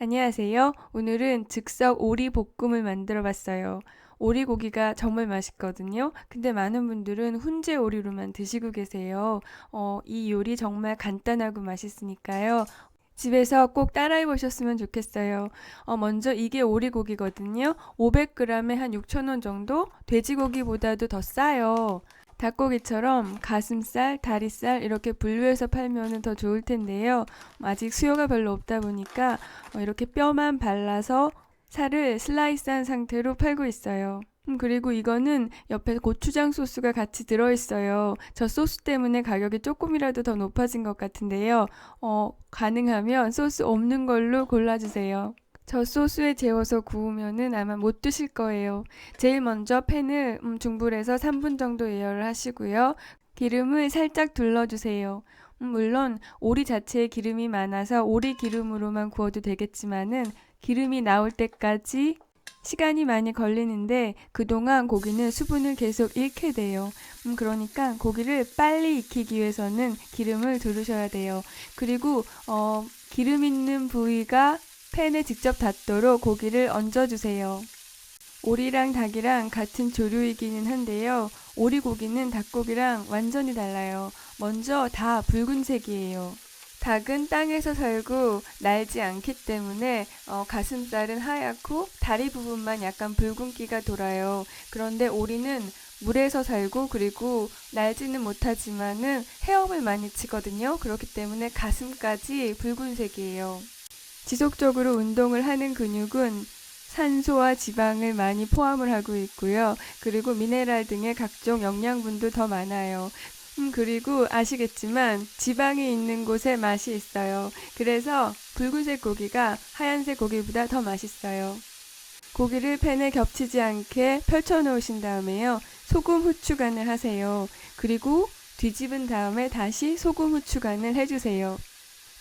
안녕하세요. 오늘은 즉석 오리 볶음을 만들어 봤어요. 오리 고기가 정말 맛있거든요. 근데 많은 분들은 훈제 오리로만 드시고 계세요. 어, 이 요리 정말 간단하고 맛있으니까요. 집에서 꼭 따라해 보셨으면 좋겠어요. 어, 먼저 이게 오리고기거든요. 500g에 한 6,000원 정도? 돼지고기보다도 더 싸요. 닭고기처럼 가슴살, 다리살 이렇게 분류해서 팔면 더 좋을 텐데요. 아직 수요가 별로 없다 보니까 어, 이렇게 뼈만 발라서 살을 슬라이스한 상태로 팔고 있어요. 음, 그리고 이거는 옆에 고추장 소스가 같이 들어있어요. 저 소스 때문에 가격이 조금이라도 더 높아진 것 같은데요. 어, 가능하면 소스 없는 걸로 골라주세요. 저 소스에 재워서 구우면은 아마 못 드실 거예요. 제일 먼저 팬을 음, 중불에서 3분 정도 예열을 하시고요. 기름을 살짝 둘러주세요. 음, 물론 오리 자체에 기름이 많아서 오리 기름으로만 구워도 되겠지만은 기름이 나올 때까지 시간이 많이 걸리는데 그동안 고기는 수분을 계속 잃게 돼요. 음, 그러니까 고기를 빨리 익히기 위해서는 기름을 두르셔야 돼요. 그리고 어, 기름 있는 부위가 팬에 직접 닿도록 고기를 얹어주세요. 오리랑 닭이랑 같은 조류이기는 한데요. 오리고기는 닭고기랑 완전히 달라요. 먼저 다 붉은색이에요. 닭은 땅에서 살고 날지 않기 때문에 어, 가슴살은 하얗고 다리 부분만 약간 붉은기가 돌아요. 그런데 오리는 물에서 살고 그리고 날지는 못하지만은 헤엄을 많이 치거든요. 그렇기 때문에 가슴까지 붉은색이에요. 지속적으로 운동을 하는 근육은 산소와 지방을 많이 포함을 하고 있고요. 그리고 미네랄 등의 각종 영양분도 더 많아요. 음, 그리고 아시겠지만 지방이 있는 곳에 맛이 있어요. 그래서 붉은색 고기가 하얀색 고기보다 더 맛있어요. 고기를 팬에 겹치지 않게 펼쳐 놓으신 다음에요. 소금 후추 간을 하세요. 그리고 뒤집은 다음에 다시 소금 후추 간을 해주세요.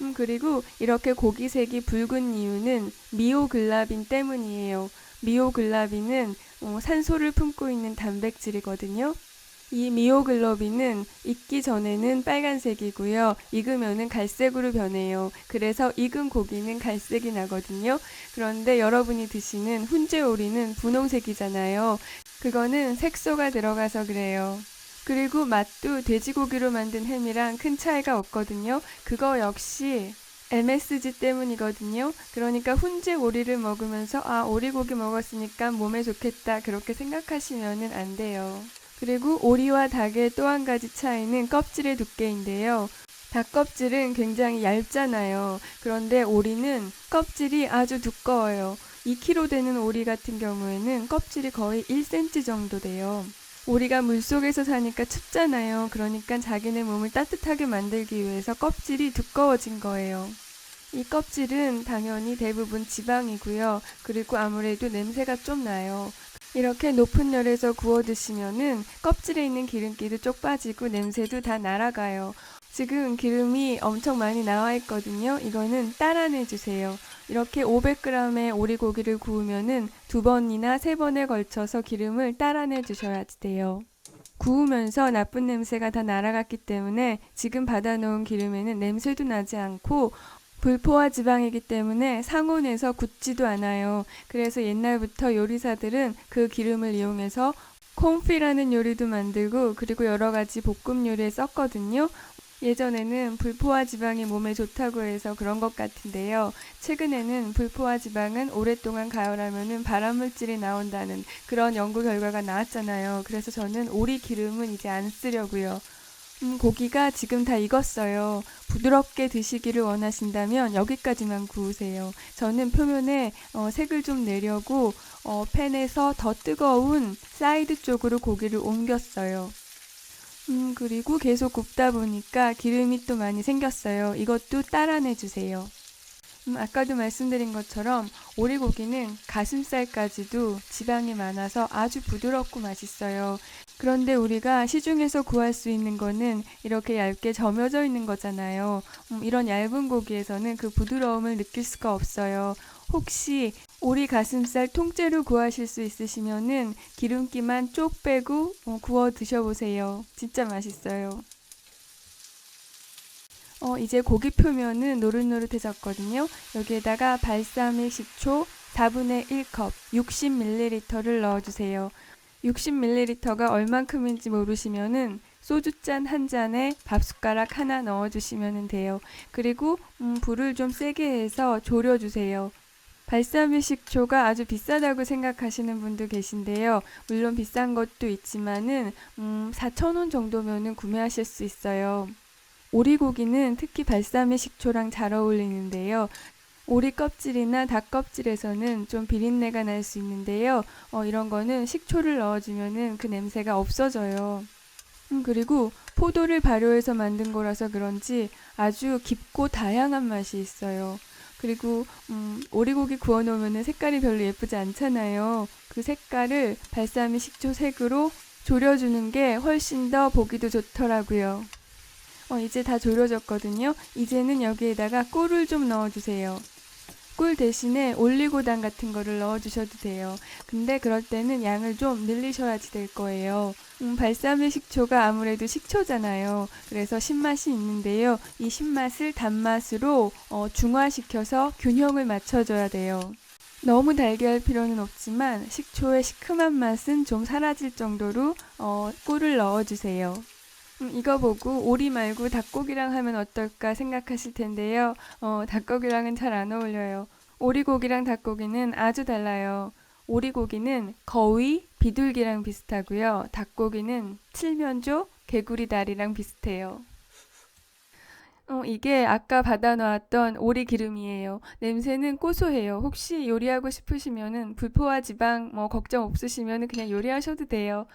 음, 그리고 이렇게 고기색이 붉은 이유는 미오글라빈 때문이에요. 미오글라빈은 어, 산소를 품고 있는 단백질이거든요. 이 미오글로빈은 익기 전에는 빨간색이고요. 익으면은 갈색으로 변해요. 그래서 익은 고기는 갈색이 나거든요. 그런데 여러분이 드시는 훈제 오리는 분홍색이잖아요. 그거는 색소가 들어가서 그래요. 그리고 맛도 돼지고기로 만든 햄이랑 큰 차이가 없거든요. 그거 역시 MSG 때문이거든요. 그러니까 훈제 오리를 먹으면서 아 오리고기 먹었으니까 몸에 좋겠다 그렇게 생각하시면 안 돼요. 그리고 오리와 닭의 또 한 가지 차이는 껍질의 두께인데요. 닭 껍질은 굉장히 얇잖아요. 그런데 오리는 껍질이 아주 두꺼워요. 2kg 되는 오리 같은 경우에는 껍질이 거의 1cm 정도 돼요. 오리가 물속에서 사니까 춥잖아요. 그러니까 자기네 몸을 따뜻하게 만들기 위해서 껍질이 두꺼워진 거예요. 이 껍질은 당연히 대부분 지방이고요. 그리고 아무래도 냄새가 좀 나요. 이렇게 높은 열에서 구워 드시면은 껍질에 있는 기름기도 쪽 빠지고 냄새도 다 날아가요. 지금 기름이 엄청 많이 나와 있거든요. 이거는 따라내 주세요. 이렇게 500g의 오리고기를 구우면은 두 번이나 세 번에 걸쳐서 기름을 따라내 주셔야 돼요. 구우면서 나쁜 냄새가 다 날아갔기 때문에 지금 받아놓은 기름에는 냄새도 나지 않고 불포화 지방이기 때문에 상온에서 굳지도 않아요. 그래서 옛날부터 요리사들은 그 기름을 이용해서 콩피라는 요리도 만들고 그리고 여러 가지 볶음 요리에 썼거든요. 예전에는 불포화 지방이 몸에 좋다고 해서 그런 것 같은데요. 최근에는 불포화 지방은 오랫동안 가열하면 발암물질이 나온다는 그런 연구 결과가 나왔잖아요. 그래서 저는 오리 기름은 이제 안 쓰려고요. 음, 고기가 지금 다 익었어요. 부드럽게 드시기를 원하신다면 여기까지만 구우세요. 저는 표면에 어, 색을 좀 내려고 어, 팬에서 더 뜨거운 사이드 쪽으로 고기를 옮겼어요. 음, 그리고 계속 굽다 보니까 기름이 또 많이 생겼어요. 이것도 따라내 주세요. 음, 아까도 말씀드린 것처럼 오리고기는 가슴살까지도 지방이 많아서 아주 부드럽고 맛있어요. 그런데 우리가 시중에서 구할 수 있는 거는 이렇게 얇게 점여져 있는 거잖아요. 음, 이런 얇은 고기에서는 그 부드러움을 느낄 수가 없어요. 혹시 오리 가슴살 통째로 구하실 수 있으시면은 기름기만 쪽 빼고 어, 구워 드셔보세요. 진짜 맛있어요. 어, 이제 고기 표면은 노릇노릇해졌거든요. 여기에다가 발사믹 식초 4분의 1컵 60ml를 넣어주세요. 60ml가 얼만큼인지 모르시면은 소주잔 한 잔에 밥숟가락 하나 넣어주시면 돼요. 그리고 음, 불을 좀 세게 해서 졸여주세요. 발사믹 식초가 아주 비싸다고 생각하시는 분도 계신데요. 물론 비싼 것도 있지만은 음, 4,000원 정도면은 구매하실 수 있어요. 오리고기는 특히 발사믹 식초랑 잘 어울리는데요. 오리 껍질이나 닭 껍질에서는 좀 비린내가 날 수 있는데요. 어, 이런 거는 식초를 넣어주면은 그 냄새가 없어져요. 음, 그리고 포도를 발효해서 만든 거라서 그런지 아주 깊고 다양한 맛이 있어요. 그리고 음, 오리고기 구워 놓으면 색깔이 별로 예쁘지 않잖아요. 그 색깔을 발사믹 식초 색으로 졸여주는 게 훨씬 더 보기도 좋더라고요. 어, 이제 다 졸여졌거든요. 이제는 여기에다가 꿀을 좀 넣어주세요. 꿀 대신에 올리고당 같은 거를 넣어주셔도 돼요. 근데 그럴 때는 양을 좀 늘리셔야지 될 거예요. 음, 발사믹 식초가 아무래도 식초잖아요. 그래서 신맛이 있는데요. 이 신맛을 단맛으로 어, 중화시켜서 균형을 맞춰줘야 돼요. 너무 달게 할 필요는 없지만 식초의 시큼한 맛은 좀 사라질 정도로 어, 꿀을 넣어주세요. 음, 이거 보고 오리 말고 닭고기랑 하면 어떨까 생각하실 텐데요. 어, 닭고기랑은 잘 안 어울려요. 오리고기랑 닭고기는 아주 달라요. 오리고기는 거의 비둘기랑 비슷하고요. 닭고기는 칠면조, 개구리 다리랑 비슷해요. 어, 이게 아까 받아놓았던 오리 기름이에요. 냄새는 고소해요. 혹시 요리하고 싶으시면은 불포화 지방 뭐 걱정 없으시면은 그냥 요리하셔도 돼요.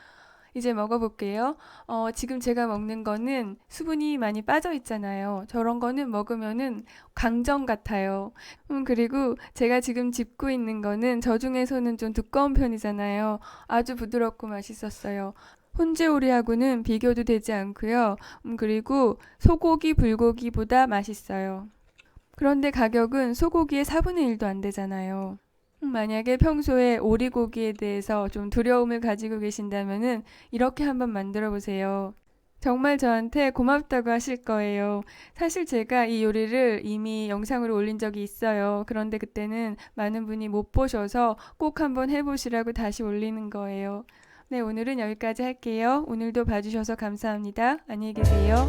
이제 먹어볼게요. 어, 지금 제가 먹는 거는 수분이 많이 빠져 있잖아요. 저런 거는 먹으면은 강정 같아요. 음, 그리고 제가 지금 짚고 있는 거는 저 중에서는 좀 두꺼운 편이잖아요. 아주 부드럽고 맛있었어요. 훈제 오리하고는 비교도 되지 않고요. 음, 그리고 소고기, 불고기보다 맛있어요. 그런데 가격은 소고기의 4분의 1도 안 되잖아요. 음, 만약에 평소에 오리고기에 대해서 좀 두려움을 가지고 계신다면은 이렇게 한번 만들어 보세요. 정말 저한테 고맙다고 하실 거예요. 사실 제가 이 요리를 이미 영상으로 올린 적이 있어요. 그런데 그때는 많은 분이 못 보셔서 꼭 한번 해보시라고 다시 올리는 거예요. 네, 오늘은 여기까지 할게요. 오늘도 봐주셔서 감사합니다. 안녕히 계세요.